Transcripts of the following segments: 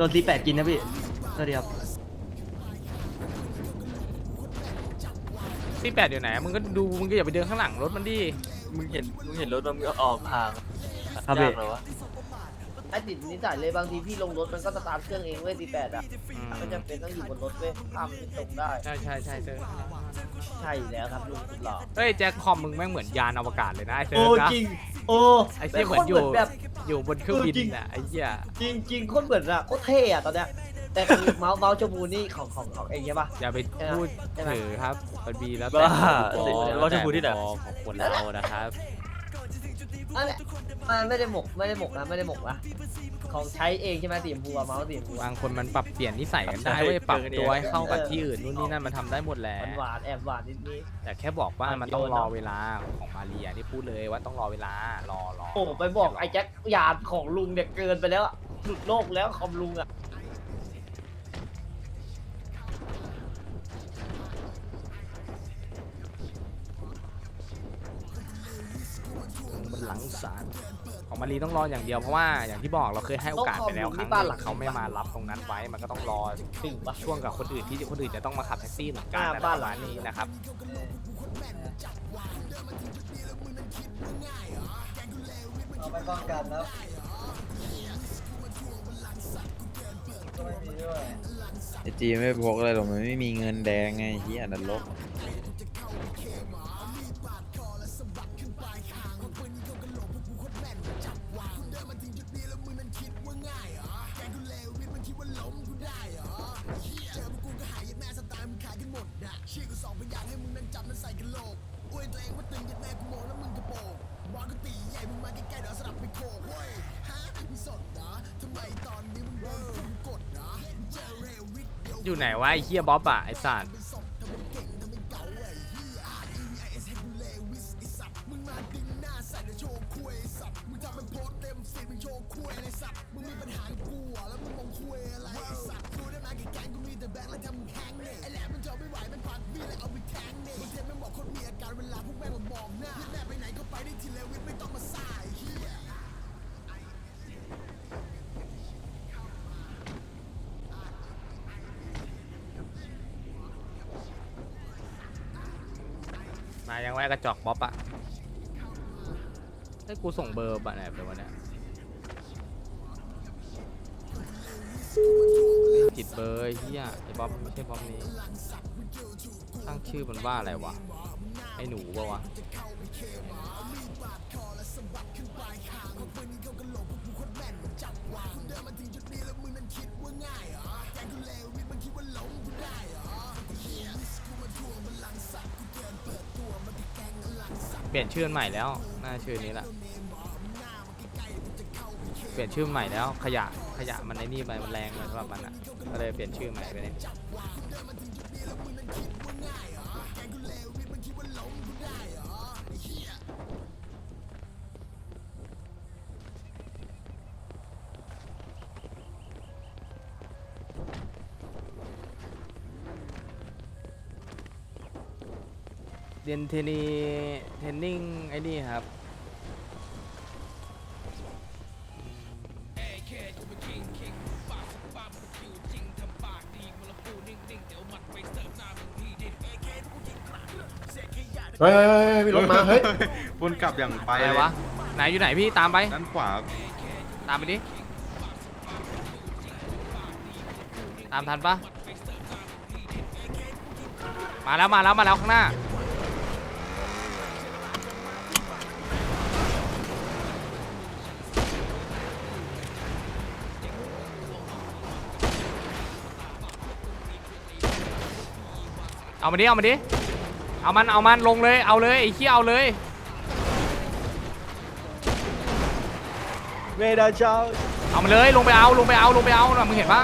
โดนตีแปดกินนะพี่สวัสดีครับที่แปดอยู่ไหนมึงก็ดูมึงก็อย่าไปเดินข้างหลังรถมันดิมึงเห็นมึงเห็นรถมันก็ออกทางครับพี่ยากเหรอวะไอ้ติดนิสัยเลยบางทีพี่ลงรถมันก็สตาร์ทเครื่องเองเว้ยตีแปดอะอืมไม่จำเป็นต้องอยู่บนรถเว้ยข้ามไปตรงได้ ใช่ใช่ใช่เซิร์ฟใช่อยู่แล้วครับลุงสุดหล่อเฮ้ยแจ็คคอมมึงแม่งเหมือนยานอวกาศเลยนะไอ้เซิร์โอ้ฟนะจริง โอ้ไอ้เหี้ยเหมือนอยู่แบบ อยู่บนเครื่องบินเออจริงน่ะไอ้เหี้ยจริงจริงๆโคตรเหมือนอะโคตรเท่อะตอนเนี้ยแต่คือเมาส์เมาส์จมูนี่ของของของเองใช่ปะ อย่าไปพูดใช่ไหมถือครับมันมีแล้วบ้าแต่ว่าจะพูดที่ไหน ของคนเรานะครับ อันเนี้ยมันไม่ได้หมกไม่ได้หมกนะไม่ได้หมกนะของใช้เองใช่ไหมสีชมพูอะเมาส์สีชมพูบางคนมันปรับเปลี่ยนนิสัยกันได้เว้ยปรับตัวให้เข้ากับที่อื่นนู่นนี่นั่นมันทำได้หมดแหละหวานๆแอบหวานนิดนิดแต่แค่บอกว่าอะมันต้องโยนรอเนอะเวลาของมาเรียที่พูดเลยว่าต้องรอเวลารอรอโอ้ไปบอกไอ้แจ็คหยาดของลุงเนี่ยเกินไปแล้วอะหลุดโลกแล้วคอมลุงอะ หลังศาลของมารีต้องรออย่างเดียวเพราะว่าอย่างที่บอกเราเคยให้โอกาสไปแล้วครั้งหนึงเขาไม่มารับตรงนั้นไว้มันก็ต้องรอถึงปะช่วงกับคนอื่นที่คนอื่นจะต้องมาขับแท็กซี่เหมือนกันอ่าอะไรบ้าปนระหลัมาณงนี้นะครับเอาไปป้องกันแล้วก็ไม่มีด้วยไอจีไม่พกอะไรหรอกมันไม่มีเงินแดงไงเฮียนันล กอยู่ไหนวะไอ้เฮียบ๊อบอะไอ้สัตว์ มายังไงกระจอกบ๊อบอะให้กูส่งเบอร์บัตรไหนไปวะเนี่ย ผิดเบอร์เฮียไอ้บ๊อบไม่ใช่บ๊อบนี้ตั้งชื่อมันว่าอะไรวะไอ้หนูปะวะเปลี่ยนชื่อใหม่แล้ว หน่าชื่อนี้แหละ เปลี่ยนชื่อใหม่แล้วขยะ ขยะมันในนี่ไปมันแรงเลยสำหรับมันอะก็เลยเปลี่ยนชื่อใหม่ไปเลยเรียนเทนีเทนนิ่งไอ้นี่ครับ เฮ้ยเฮ้ยเฮ้ยมีรถมาเฮ้ยวนกลับอย่างไปอะไรเลยวะ ไหนอยู่ไหนพี่ตามไป ด้านขวาตามไปดิ ตามทันปะมาแล้วมาแล้วมาแล้วข้างหน้า เอามาดิเอามาดิ เอามันเอามันลงเลยเอาเลยไอ้เขี้ยเอาเลยเวดาเช้าเอามาเลยลงไปเอาลงไปเอาลงไปเอาน่ะมึงเห็นปะ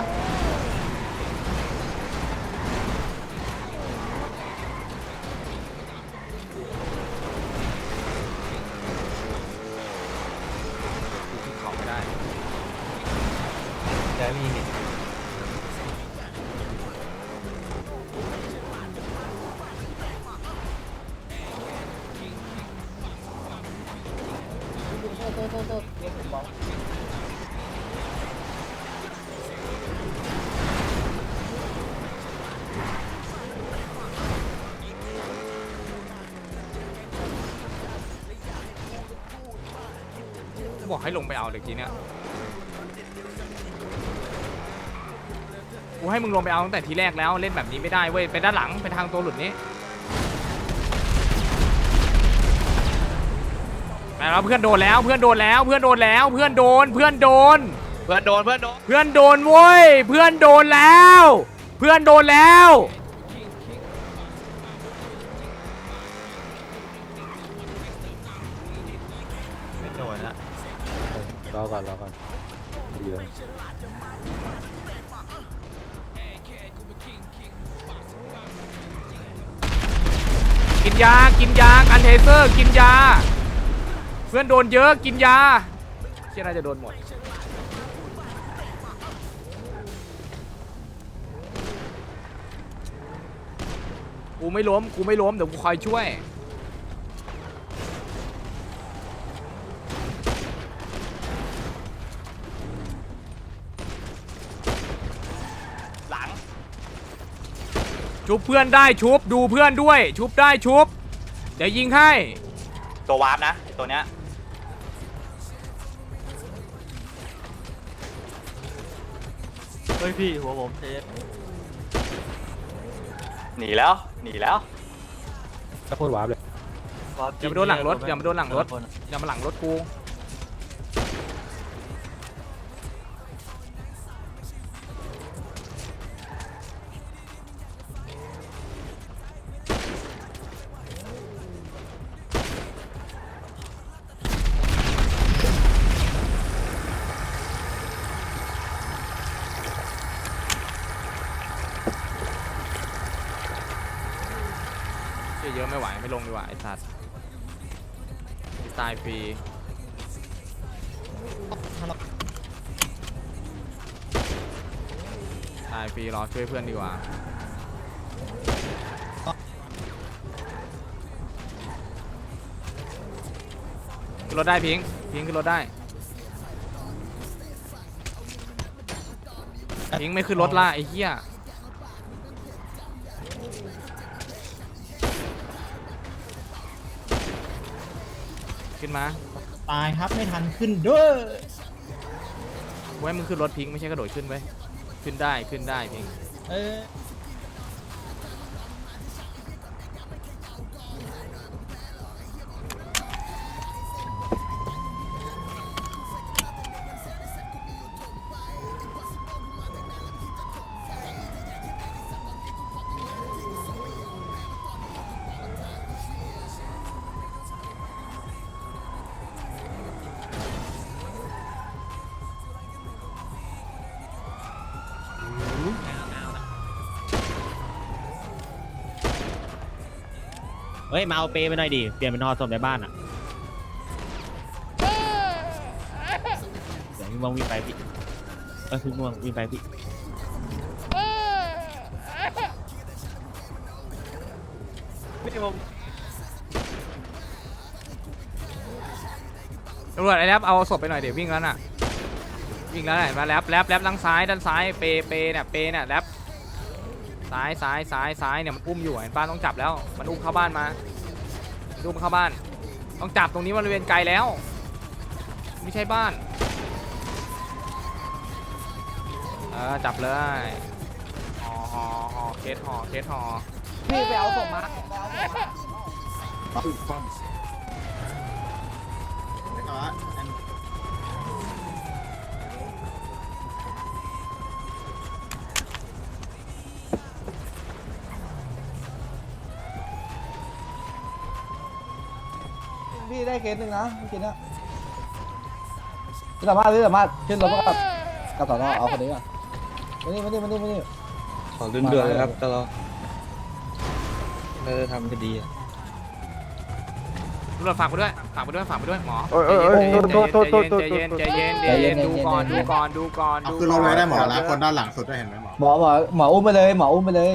บอกให้ลงไปเอาเด็กกี้เนี่ยกูให้มึงลงไปเอาตั้งแต่ทีแรกแล้วเล่นแบบนี้ไม่ได้เว้ยไปด้านหลังไปทางตัวหลุดนี้ไปแล้วเพื่อนโดนแล้วเพื่อนโดนแล้วเพื่อนโดนแล้วเพื่อนโดนเพื่อนโดน เพื่อนโดนเพื่อนโดนเพื่อนโดนเว้ยเพื่อนโดนแล้ว เพื่อนโดนแล้ว รอก่อนรอก่อนดีเลยกินยา กินยา กันเทเซอร์ กินยา เพื่อนโดนเยอะ กินยา เชื่อน่าจะโดนหมด กูไม่ล้ม กูไม่ล้ม เดี๋ยวกูคอยช่วย ชุบเพื่อนได้ชุบดูเพื่อนด้วย ชุบได้ชุบ เดี๋ยวยิงให้ ตัววาร์ปนะไอ้ตัวเนี้ยเฮ้ยพี่หัวผมเทสหนีแล้วหนีแล้วก็พูดวาร์ปเลยวาร์ปจอย่ามาโดนหลังรถอย่ามาโดนหลังรถ อย่ามาหลังรถกู ไม่ไหวไม่ลงดีกว่าไอ้สัตว์ตายฟรีตายฟรีรอช่วยเพื่อนดีกว่าขึ้นรถได้พิงพิงขึ้นรถได้พิงไม่ขึ้นรถล่ะไอ้เหี้ย ขึ้นมาตายครับไม่ทันขึ้นเด้อไว้มึงขึ้นรถพิงค์ไม่ใช่กระโดดขึ้นไว้ยขึ้นได้ขึ้นได้พิงค์เออ ฮ้ยมาเอาเปไปหน่อยดิเปลี่ยนเป็นนอสมในบ้านอะเดี๋ยวพี่ม่วงวิ่งไปพี่เออพี่ม่วงวิ่งไปพี่ตำรวจไอ้แรปเอาศพไปหน่อยเดี๋ยววิ่งแล้วน่ะวิ่งแล้วน่ะเห็นมาแรปแรปแรปด้านซ้ายด้านซ้ายเปเปเนี่ยเปเนี่ยแรป ซ้ายซ้ายซ้ายซ้ายเนี่ยมันอุ้มอยู่เห็นป้าต้องจับแล้ว มันอุ้มเข้าบ้านมามันอุ้มเข้าบ้าน ต้องจับตรงนี้บริเวณไกลแล้ว ไม่ใช่บ้านเออจับเลยห่อห่อห่อเคสห่อเคสห่อพี่ไปเอาศพมา พี่ได้เคสหนึ่งนะเมื่อกี้นะพี่สามารถพี่สามารถขึ้นรถกับกับสอนอเอาคนนี้ก่อนมานี่มานี่มานี่มานี่ขอเดือนๆเลยครับตลอดเราจะทำคดีอะตำรวจฝากไปด้วยฝากไปด้วยฝากไปด้วยหมอโอ้ยโอ้ยโอ้ยโทษโทษโทษโทษ ใจเย็นใจเย็นใจเย็นใจเย็นดูก่อนดูก่อนดูก่อนเอาดูขึ้นรถไว้ได้หมอแล้วคนด้านหลังสุดได้เห็นไหมหมอหมอหมอหมออุ้มไปเลย หมออุ้มไปเลย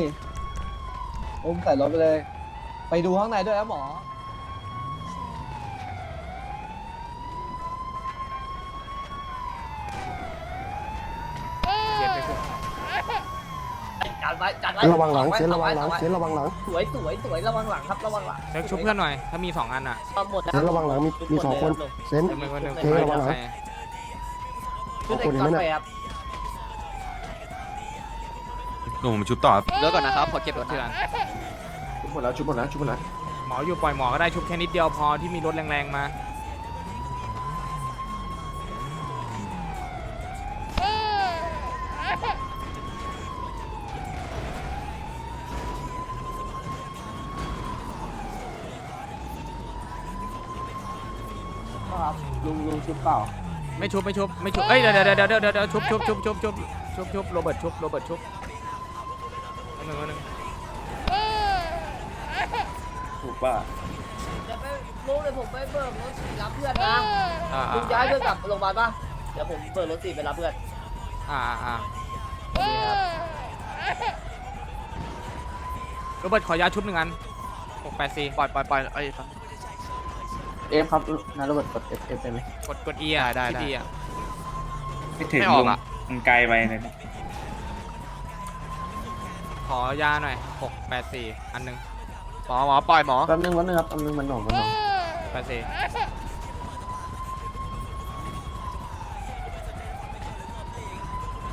อุ้มใส่รถไปเลย ไปดูข้างในด้วยนะหมอ เย็น ไปขึ้นกันจัดไว้จัดไว้ระวังหลังไเซนระวังหลังไเซนระวังหลังสวยสวยสวยระวังหลังครับระวังหลังเดี๋ยวชุบเพื่อนหน่อย ถ้ามีสองอันอะเอาหมดเซนระวังหลังมีมีสองคนเซนเดี๋ยวมึงคนหนึ่งเทระวังหลังใครชุดเอาคนเอกนี้ก่อนไหมไปเนี่ยครับหนุ่มชุบต่อเลิกก่อนนะครับขอเก็บรถเพื่อนชุบหมดแล้วชุบหมดแล้วชุบหมดแล้วหมออยู่ปล่อยหมอก็ได้ชุบแค่นิดเดียวพอที่มีรถแรงๆมา ลุงลุงชุบเปล่าไม่ชุบไม่ชุบไม่ชุบเอ้ยเดี๋ยวเดี๋ยวเดี๋ยวเดี๋ยวเดี๋ยวชุบชุบชุบชุบชุบชุบชุบโรเบิร์ตชุบโรเบิร์ตชุบอันหนึ่งอันหนึ่งถูกป่ะเดี๋ยวไปลุงเดี๋ยวผมไปเบิกรถสี่รับเพื่อนนะอ่าลุอ่างย้ายเพื่อนกลับโรงพยาบาลป่ะเดี๋ยวผมเบิกรถสี่ไปรับเพื่อนอ่าอ่าอ่าโอเคครับโรเบิร์ตขอยาชุบหนึ่งอันหกแปดสี่ปล่อยปล่อยปล่อยไอ้ เอฟครับนายโรเบิร์ตกดเอฟเอฟได้ไหมกดกด E อะได้ได้ ที่ D อะไม่ออกอะขอยาหน่อยหกแปดสี่อันหนึ่งหมอหมอปล่อยหมอแป๊บนึงแป๊บนึงครับแป๊บนึงมันหน่วงมันหน่วงแปดสี่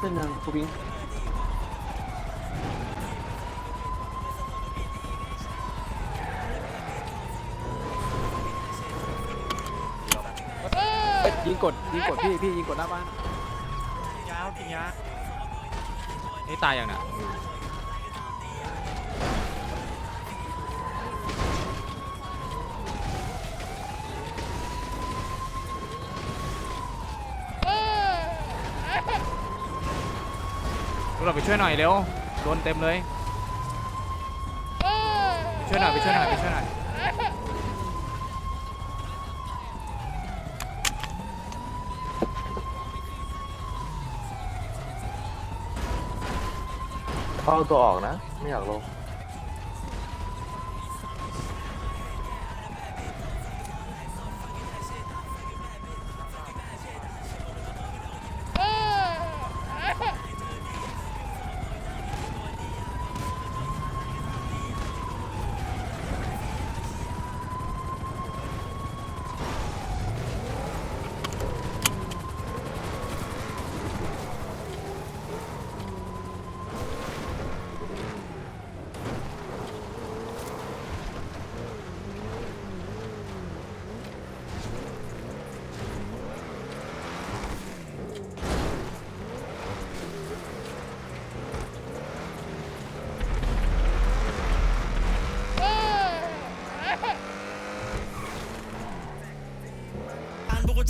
ขึ้นทางคูพิงยิง กดยิงกดพี่พี่ยิงกดหน้าบ้านยาวกินยานี่ตายอย่างน่ะเราไปช่วยหน่อยเร็วโดนเต็มเลยไปช่วยหน่อยไปช่วยหน่อยไปช่วยหน่อย เข้าตัวออกนะ ไม่อยากลง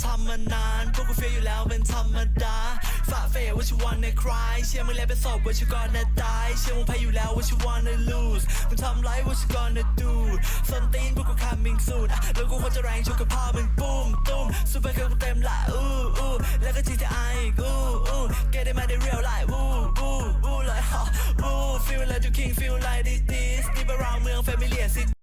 ทำมานานพวกกูเฟียอยู่แล้วเป็นธรรมดาฝ่าเฟยว่าชิวันในคลายเชื่อมึงแล้วเป็นศพว่าชิวันในตายเชื่อมึงแพ้อยู่แล้วว่าชิวันใน lose มึงทำไรว่าชิวันใน do ส้นตีนพวกกู coming soon แล้วกูควรจะแรงชกกับพ่อมึงปุ้มตุ้มซูเปอร์เกิร์ลกูเต็มละอู้อู้แล้วก็ GTI อีกอู้อู้ get it มาใน real life วู้วู้วู้เลยฮะวู้ feel like you king feel like this this deep around เมือง familiar city